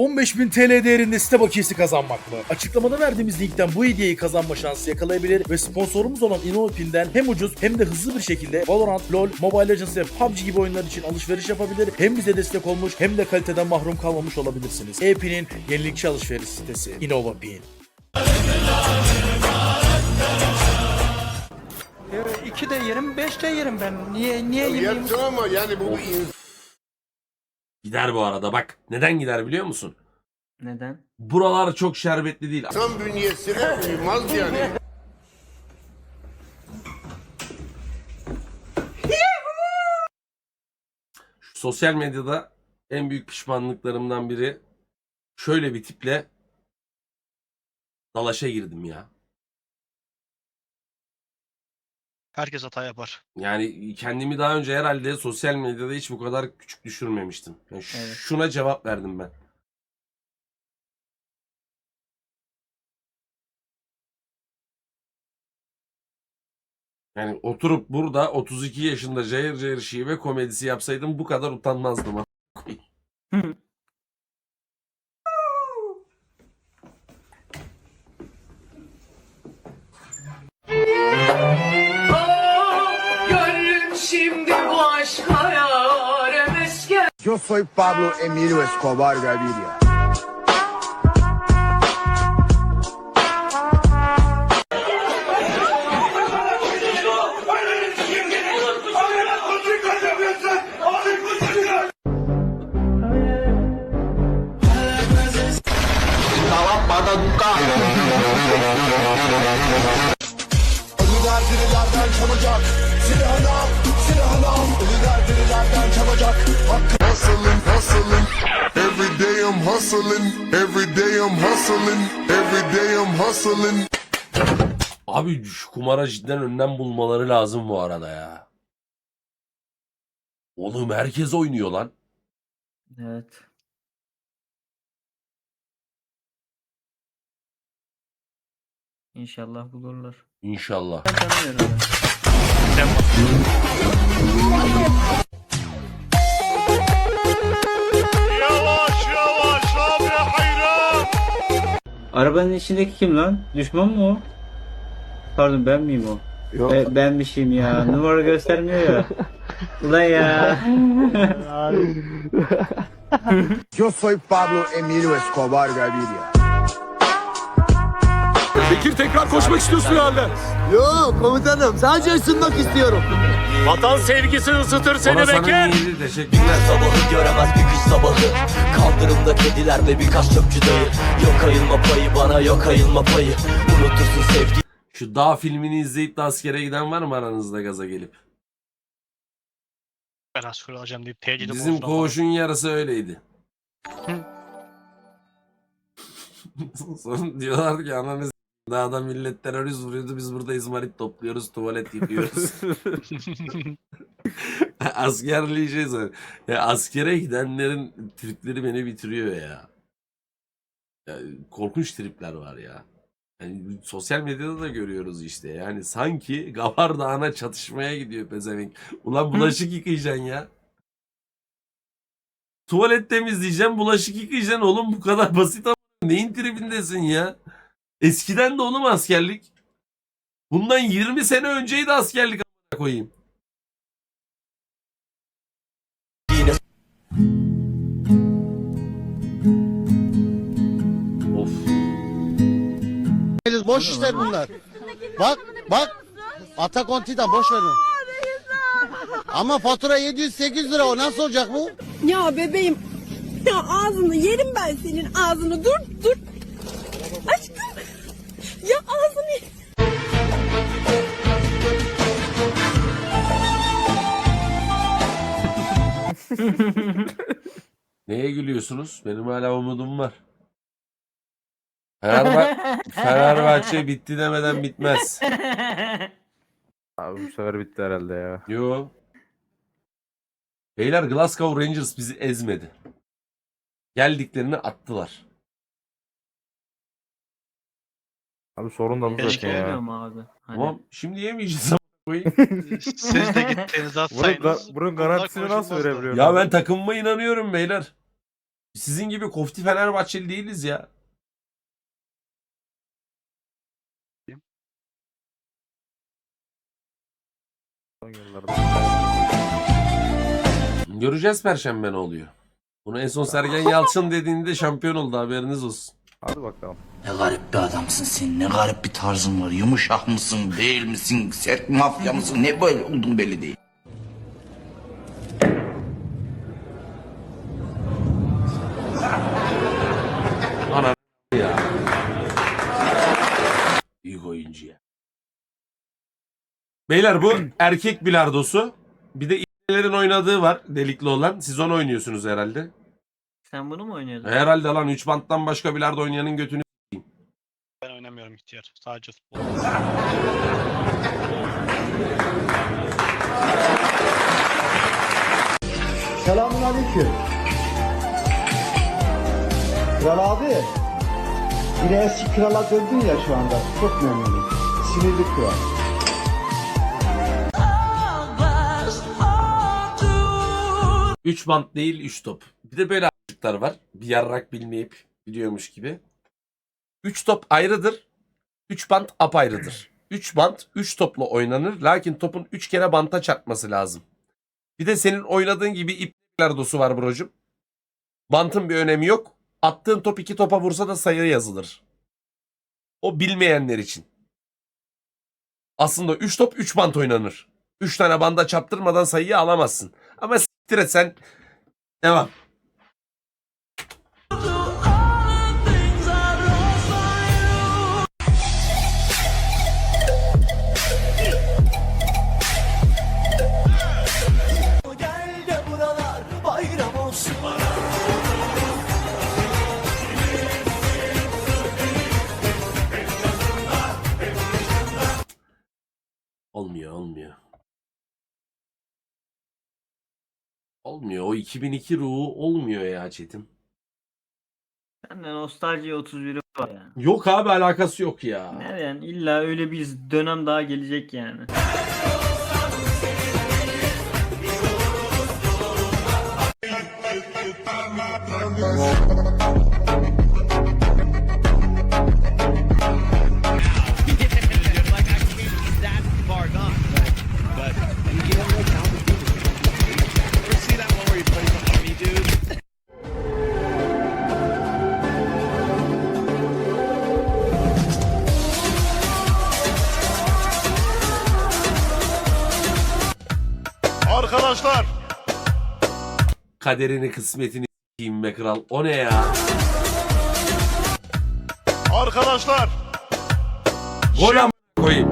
15.000 TL değerinde site bakiyesi kazanmak mı? Açıklamada verdiğimiz linkten bu hediyeyi kazanma şansı yakalayabilir ve sponsorumuz olan InnoPin'den hem ucuz hem de hızlı bir şekilde Valorant, LoL, Mobile Legends ve PUBG gibi oyunlar için alışveriş yapabilir. Hem bize destek olmuş hem de kaliteden mahrum kalmamış olabilirsiniz. E-Pin'in yenilikçi alışveriş sitesi InnovaPin. İki de yerim, beş de yerim ben. Niye niye yemeyeyim? Yersin ama yani bu bir Gider bu arada bak. Neden gider biliyor musun? Neden? Buralar çok şerbetli değil. insan bünyesine uymaz yani. Şu sosyal medyada en büyük pişmanlıklarımdan biri şöyle bir tiple dalaşa girdim ya. Herkes hata yapar. Yani kendimi daha önce herhalde sosyal medyada hiç bu kadar küçük düşürmemiştim. Yani ş- Evet. Şuna cevap verdim ben. Yani oturup burada 32 yaşında cayır cayır şive komedisi yapsaydım bu kadar utanmazdım. Yo soy Pablo Emilio Escobar Gaviria. Ölüler dirilerden çalacak Silahını al, silahını al Ölüler dirilerden çalacak Hustling, hustling. Every day I'm hustling. Every day I'm hustling. Abi şu kumara cidden önlem bulmaları lazım bu arada ya. Oğlum herkes oynuyor lan. Evet. İnşallah bulurlar. İnşallah. Ben tanımıyorum ben. Arabanın içindeki kim lan? Düşman mı o? Pardon ben miyim o? Yok. E, benmişim ya. Numara göstermiyor ya. Ulan ya. Yo soy Pablo Emilio Escobar Gaviria. Bekir tekrar koşmak istiyorsun herhalde. Yok komutanım sadece ısınmak istiyorum. Vatan sevgisi ısıtır seni Ona sana Bekir. Teşekkürler. Sabahı göremez bir kış sabahı Kaldırımda kediler ve birkaç çöpçü dayı Yok ayılma payı bana yok ayılma payı Unutursun sevgi Şu dağ filmini izleyip de askere giden var mı aranızda gaza gelip? Ben asker olacağım deyip tecidi Bizim koğuşun yarısı öyleydi. Sonra diyorlardı ki ananı dağda millet terörist vuruyordu biz burada izmarit topluyoruz tuvalet yıkıyoruz. Söyle. Ya askere gidenlerin tripleri beni bitiriyor ya. ya. Korkunç tripler var ya. Yani sosyal medyada da görüyoruz işte. Yani sanki Gavar Dağı'na çatışmaya gidiyor pezevenk. Ulan bulaşık yıkayacaksın ya. Tuvalet temizleyeceğim, bulaşık yıkayacaksın oğlum bu kadar basit ama neyin tribindesin ya? Eskiden de oğlum askerlik. Bundan 20 sene önceydi askerlik a**ına koyayım. Of. Boş işler bunlar. Bak bak. Atakon Titan boş ver onu. Ama fatura 700-800 lira o nasıl olacak bu? Ya bebeğim ya ağzını yerim ben senin ağzını dur dur ya ağzını Neye gülüyorsunuz? Benim hala umudum var. Fenerba Fenerbahçe bitti demeden bitmez. Abi bu sefer bitti herhalde ya. Yo. Beyler Glasgow Rangers bizi ezmedi. Geldiklerini attılar. Abi sorun da bu Keşke zaten ya. Abi. Hani Tamam. Şimdi yemeyeceğiz ama koyayım. Siz de gittiğinizi Bunun, atsaydınız. ga- bunun bunlar garantisini nasıl konuşulmazdı. verebiliyorum? Ya abi? ben takımıma inanıyorum beyler. Sizin gibi kofti Fenerbahçeli değiliz ya. Son yıllarda. Göreceğiz perşembe ne oluyor. Bunu en son Sergen Yalçın dediğinde şampiyon oldu haberiniz olsun. Hadi bakalım. Ne garip bir adamsın sen. Ne garip bir tarzın var. Yumuşak mısın, değil misin? Sert mafya mısın? Ne böyle oldun belli değil. Ya. Büyük oyuncu ya. Beyler bu erkek bilardosu. Bir de İbnelerin oynadığı var delikli olan. Siz onu oynuyorsunuz herhalde. Sen bunu mu oynuyordun? Herhalde lan 3 banttan başka bilardo oynayanın götünü Ben oynamıyorum ihtiyar. Sadece futbol. Selamun aleyküm. Kral abi. Yine eski krala döndün ya şu anda. Çok memnunum. Sinirli kral. Üç bant değil 3 top. Bir de böyle a**lıklar var. Bir yarrak bilmeyip biliyormuş gibi. 3 top ayrıdır. 3 bant apayrıdır. 3 bant 3 topla oynanır. Lakin topun 3 kere banta çarpması lazım. Bir de senin oynadığın gibi ip dosu var brocum. Bantın bir önemi yok. Attığın top 2 topa vursa da sayı yazılır. O bilmeyenler için. Aslında 3 top 3 bant oynanır. 3 tane banda çarptırmadan sayıyı alamazsın. Ama siktir et sen. Devam. Olmuyor olmuyor. Olmuyor. O 2002 ruhu olmuyor ya Çetin. Sende nostalji 31'i var ya. Yok abi alakası yok ya. Nereden? İlla öyle bir dönem daha gelecek yani. Kaderini kısmetini s**eyim be kral. O ne ya? Arkadaşlar Gol am koyayım.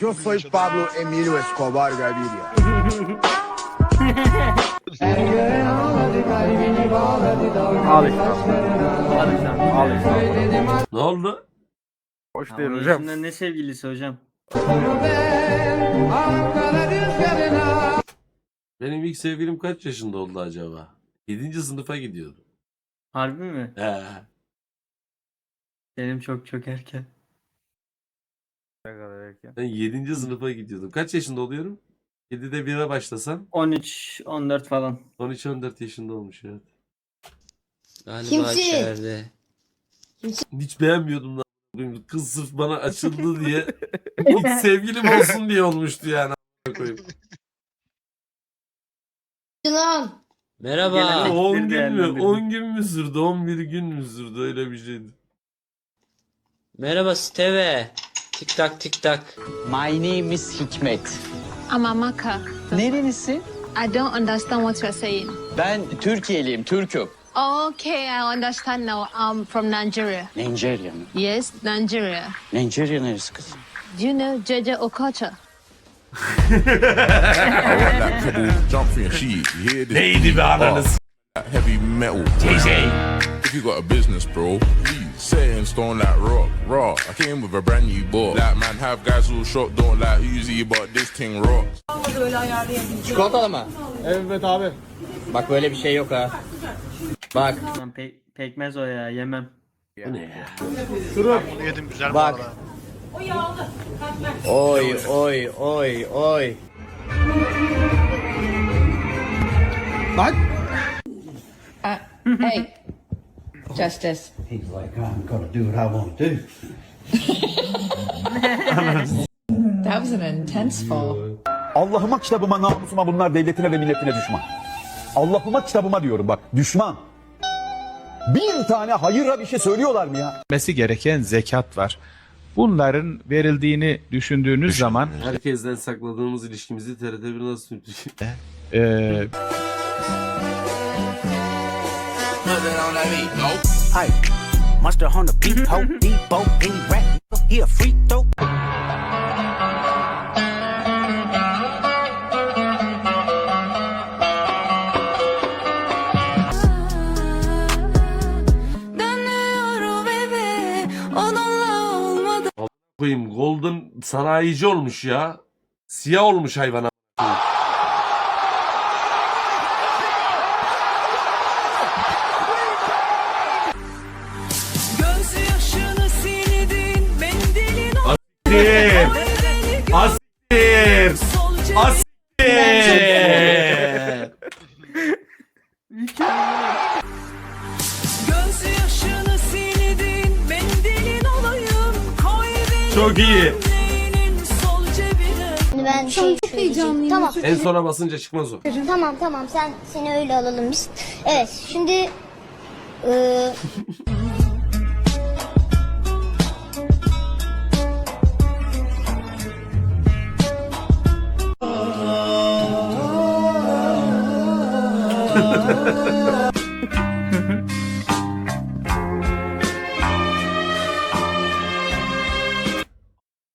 Yo soy Pablo Emilio Escobar Gaviria. Al işte. Al işte. Al işte. Ne oldu? Hoş değil hocam. ne sevgilisi hocam? Benim ilk sevgilim kaç yaşında oldu acaba? 7. sınıfa gidiyordu. Harbi mi? He. Benim çok çok erken. Ne kadar erken. Ben 7. sınıfa gidiyordum. Kaç yaşında oluyorum? 7'de 1'e başlasam 13, 14 falan. 13-14 yaşında olmuş evet. Kimsin? Hiç beğenmiyordum lan. Kız sırf bana açıldı diye ilk sevgilim olsun diye olmuştu yani. a**ına koyayım. Lan. Merhaba. 10 gün mü? 10 gün mü sürdü? 11 gün mü sürdü? Öyle bir şeydi. Merhaba Steve. Tik tak tik tak. My name is Hikmet. I'm Amaka. Nerelisin? I don't understand what you're saying. Ben Türkiye'liyim, Türk'üm. Okay, I understand now. I'm from Nigeria. Nijerya mı? Yes, Nigeria. Nijerya neresi kız? Do you know Jojo Okocha? Neydi be ananız? Heavy metal. If you got a business, bro, please set in stone like rock, rock. I came with a brand new book. Like man, have guys who shop don't like Uzi, but this thing rocks. Çikolatalı mı? Evet abi. Bak böyle bir şey yok ha. Bak. Lan pe- pekmez o ya yemem. Bu ne ya? Bunu yedim güzel Bak. bu arada. Oy oy oy oy. Hey, Justice. That was an intense fall. Allah'ıma kitabıma namusuma bunlar devletine ve milletine düşman. Allah'ıma kitabıma diyorum bak düşman. Bir tane hayıra bir şey söylüyorlar mı ya? Vermesi gereken zekat var. Bunların verildiğini düşündüğünüz zaman Herkesten sakladığımız ilişkimizi TRT1 nasıl sürdürüyor? eee Monster on the beat, ho, Debo, any rap, he a olmadı. Koyayım Golden sanayici olmuş ya. Siyah olmuş hayvana. Asiktir! Asiktir! Asiktir! Göz yaşını sildin, mendilin olayım. Koy beni Çok iyi. gömleğinin sol cebine. Ben şey çok heyecanlıyım. Tamam. En sona basınca çıkmaz o. Tamam tamam sen seni öyle alalım biz. Evet şimdi eee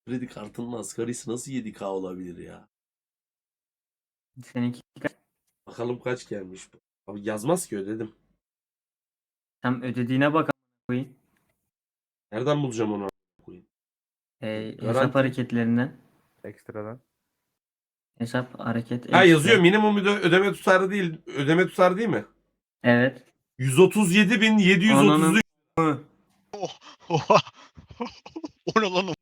Kredi kartının asgarisi nasıl 7K olabilir ya? Seninki Bakalım kaç gelmiş. Abi yazmaz ki ödedim. tam ödediğine bak koyayım. Nereden bulacağım onu? Ee, hesap Garanti. hareketlerinden. ekstradan. Hesap hareket. Ha yazıyor minimum öde- ödeme tutarı değil. Ödeme tutarı değil mi? Evet. 137.733 Oha. o ne lan o?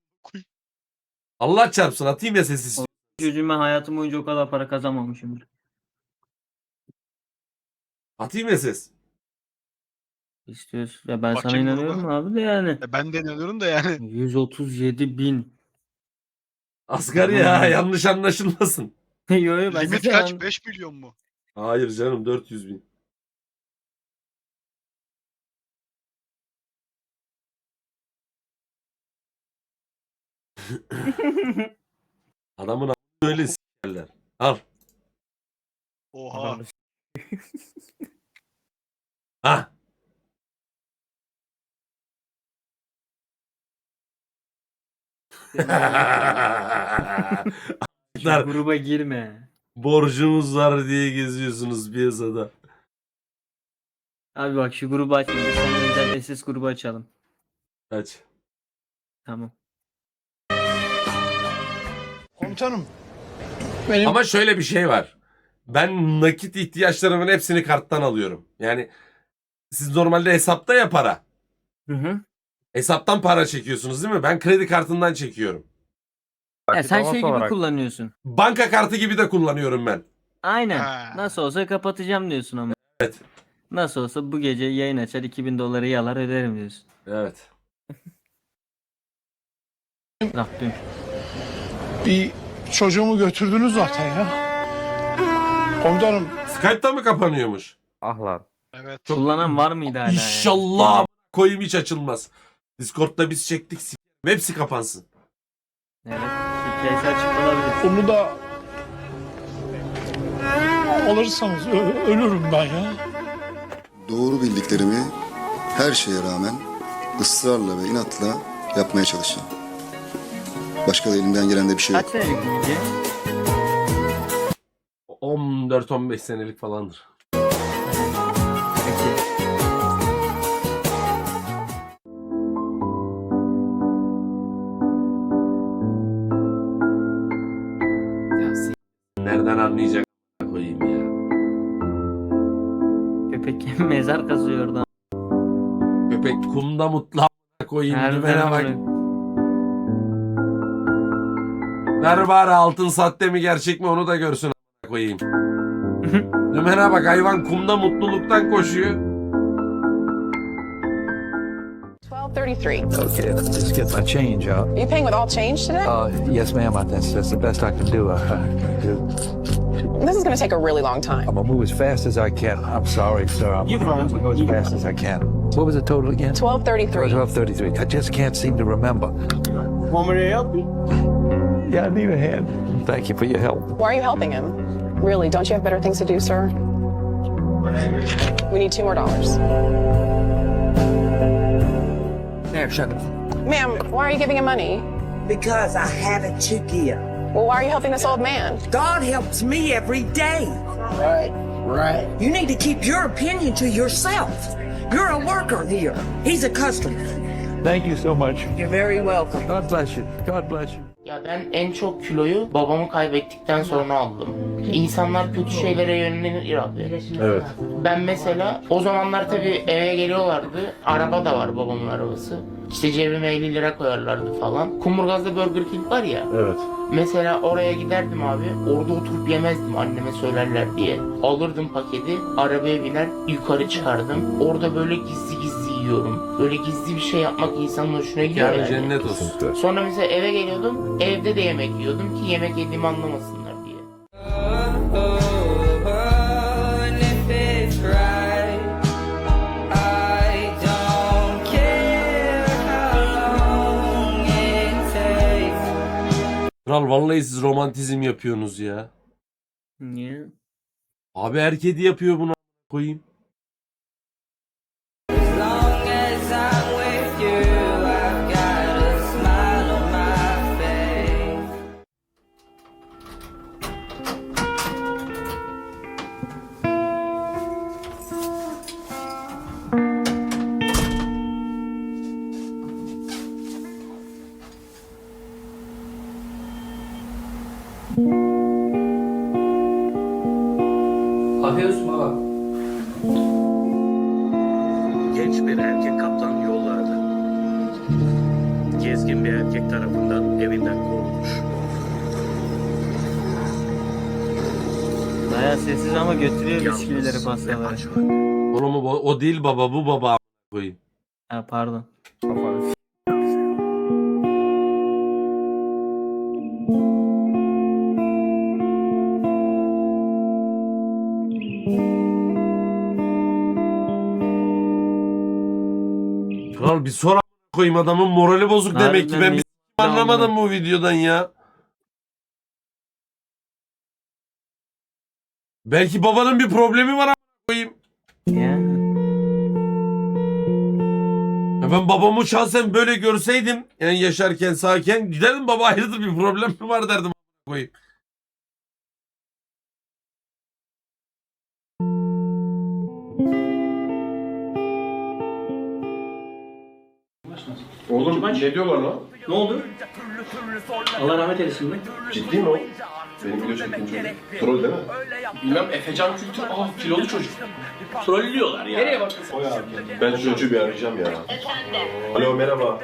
Allah çarpsın atayım ya sesi. Çocuğum ben hayatım boyunca o kadar para kazanmamışımdır. Atayım ya ses. İstiyorsun. Ya ben sana Bakayım inanıyorum abi de yani. E ben de inanıyorum da yani. 137 bin. Asgari ya yanlış anlaşılmasın. yo yo ben Limit kaç? an- 5 milyon mu? Hayır canım 400 bin. Adamın a- öyle s**erler. Al. Oha. Ha. Şu gruba girme. Borcumuz var diye geziyorsunuz piyasada. Abi bak şu grubu açalım. Biz seninle özel SS grubu açalım. Kaç. Tamam. Komutanım. Ama şöyle bir şey var. Ben nakit ihtiyaçlarımın hepsini karttan alıyorum. Yani siz normalde hesapta ya para. Hı hı. Hesaptan para çekiyorsunuz değil mi? Ben kredi kartından çekiyorum. Ya sen şey gibi kullanıyorsun. Banka kartı gibi de kullanıyorum ben. Aynen. Ha. Nasıl olsa kapatacağım diyorsun ama. Evet. Nasıl olsa bu gece yayın açar 2000 doları yalar öderim diyorsun. Evet. Rabbim. Bir çocuğumu götürdünüz zaten ya. Komutanım. Skype'ta mı kapanıyormuş? Ah lan. Evet. Kullanan var mıydı hala? yani? İnşallah koyayım hiç açılmaz. Discord'da biz çektik. s- Hepsi kapansın. Evet. Hikayesi açık olabilir. Onu da alırsanız ö- ölürüm ben ya. doğru bildiklerimi her şeye rağmen ısrarla ve inatla yapmaya çalışacağım. Başka da elimden gelen de bir şey Kaç senelik bu hikaye? 14-15 senelik falandır. Anlayacak koyayım ya. Mezar kazıyor orada. Köpek kumda mutlu koyayım dümene bak. Ver bari altın sahte mi gerçek mi onu da görsün koyayım. Dümene bak hayvan kumda mutluluktan koşuyor. 1233. Okay, let's just get my change out. Are you paying with all change today? Uh, yes, ma'am. That's, that's the best I can do. Uh, this is going to take a really long time. I'm gonna move as fast as I can. I'm sorry, sir. I'm gonna go as fast as I can. What was the total again? 1233. Twelve thirty-three. I just can't seem to remember. Want me to help you? Yeah, I need a hand. Thank you for your help. Why are you helping him? Really, don't you have better things to do, sir? We need two more dollars. There, shut up. Ma'am, why are you giving him money? Because I have it to give. Well, why are you helping this old man? God helps me every day. Right, right. You need to keep your opinion to yourself. You're a worker here. He's a customer. Thank you so much. You're very welcome. God bless you. God bless you. Ya ben en çok kiloyu babamı kaybettikten sonra aldım. İnsanlar kötü şeylere yönelir abi. Evet. Ben mesela o zamanlar tabii eve geliyorlardı. Araba da var babamın arabası. İşte cebime 50 lira koyarlardı falan. Kumburgaz'da Burger King var ya. Evet. Mesela oraya giderdim abi. Orada oturup yemezdim anneme söylerler diye. Alırdım paketi, arabaya biner, yukarı çıkardım. Orada böyle gizli gizli yiyorum. Böyle gizli bir şey yapmak insanın hoşuna gidiyor Yani yani. cennet olsun. Sonra mesela eve geliyordum, evde de yemek yiyordum ki yemek yediğimi anlamasınlar Kral vallahi siz romantizm yapıyorsunuz ya. Niye? Abi her kedi yapıyor bunu a**ına koyayım. Afiyet baba. Genç bir erkek kaptan yollarda. Gezgin bir erkek tarafından evinden kovulmuş. Baya sessiz ama götürüyor Yalnız bisküvileri ve pastaları. açlık. Oğlum o, o değil baba bu baba a**ına koyayım. Ha pardon. Kral bir sor koyayım adamın morali bozuk demek ki Harbiden ben bir ne- anlamadım bu videodan ya. Belki babanın bir problemi var koyayım. Ya. Ya ben babamı şahsen böyle görseydim yani yaşarken sağken giderdim baba hayırdır bir problem mi var derdim koyayım. Oğlum ne diyorlar lan? Ne oldu? Allah rahmet eylesin mi? Ciddi mi o? Benim video çektiğim çocuk. Troll değil mi? Bilmem Efecan Kültür. Aa kilolu çocuk. Trollüyorlar ya. Nereye bakıyorsun? Ben şu çocuğu bir arayacağım ya. Alo merhaba.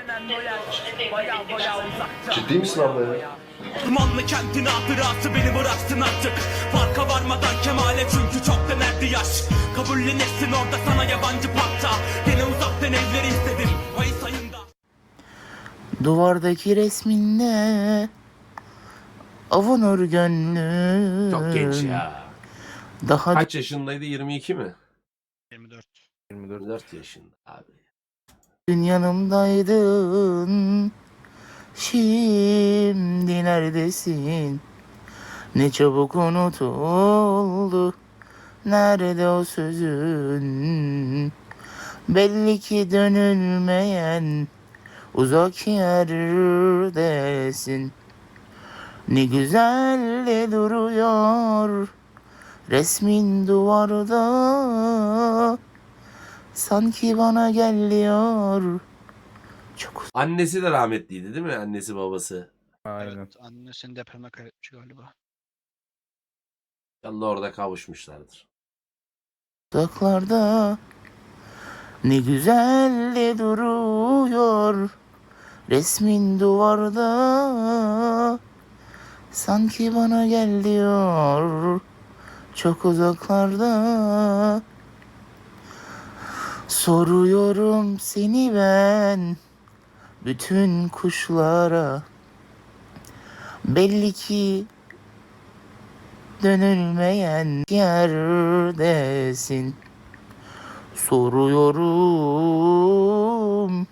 Ciddi misin abla ya? Dumanlı kentin hatırası beni bıraksın artık Farka varmadan kemale çünkü çoktan erdi yaş Kabullenirsin orada sana yabancı parça Gene uzaktan evleri istedim Mayıs ayında Duvardaki resminde avunur gönlüm. Çok genç ya. Daha Kaç yaşındaydı 22 mi? 24. 24 yaşında abi. dün yanımdaydın. Şimdi neredesin? Ne çabuk unutuldu. Nerede o sözün? Belli ki dönülmeyen uzak yerdesin. Ne güzel de duruyor resmin duvarda. Sanki bana geliyor. Çok Annesi de rahmetliydi değil mi? Annesi babası. Evet, annesini depreme kaybetmiş galiba. Allah orada kavuşmuşlardır. uzaklarda Ne güzel de duruyor resmin duvarda Sanki bana gel diyor. Çok uzaklarda Soruyorum seni ben bütün kuşlara. Belli ki dönülmeyen yerdesin. Soruyorum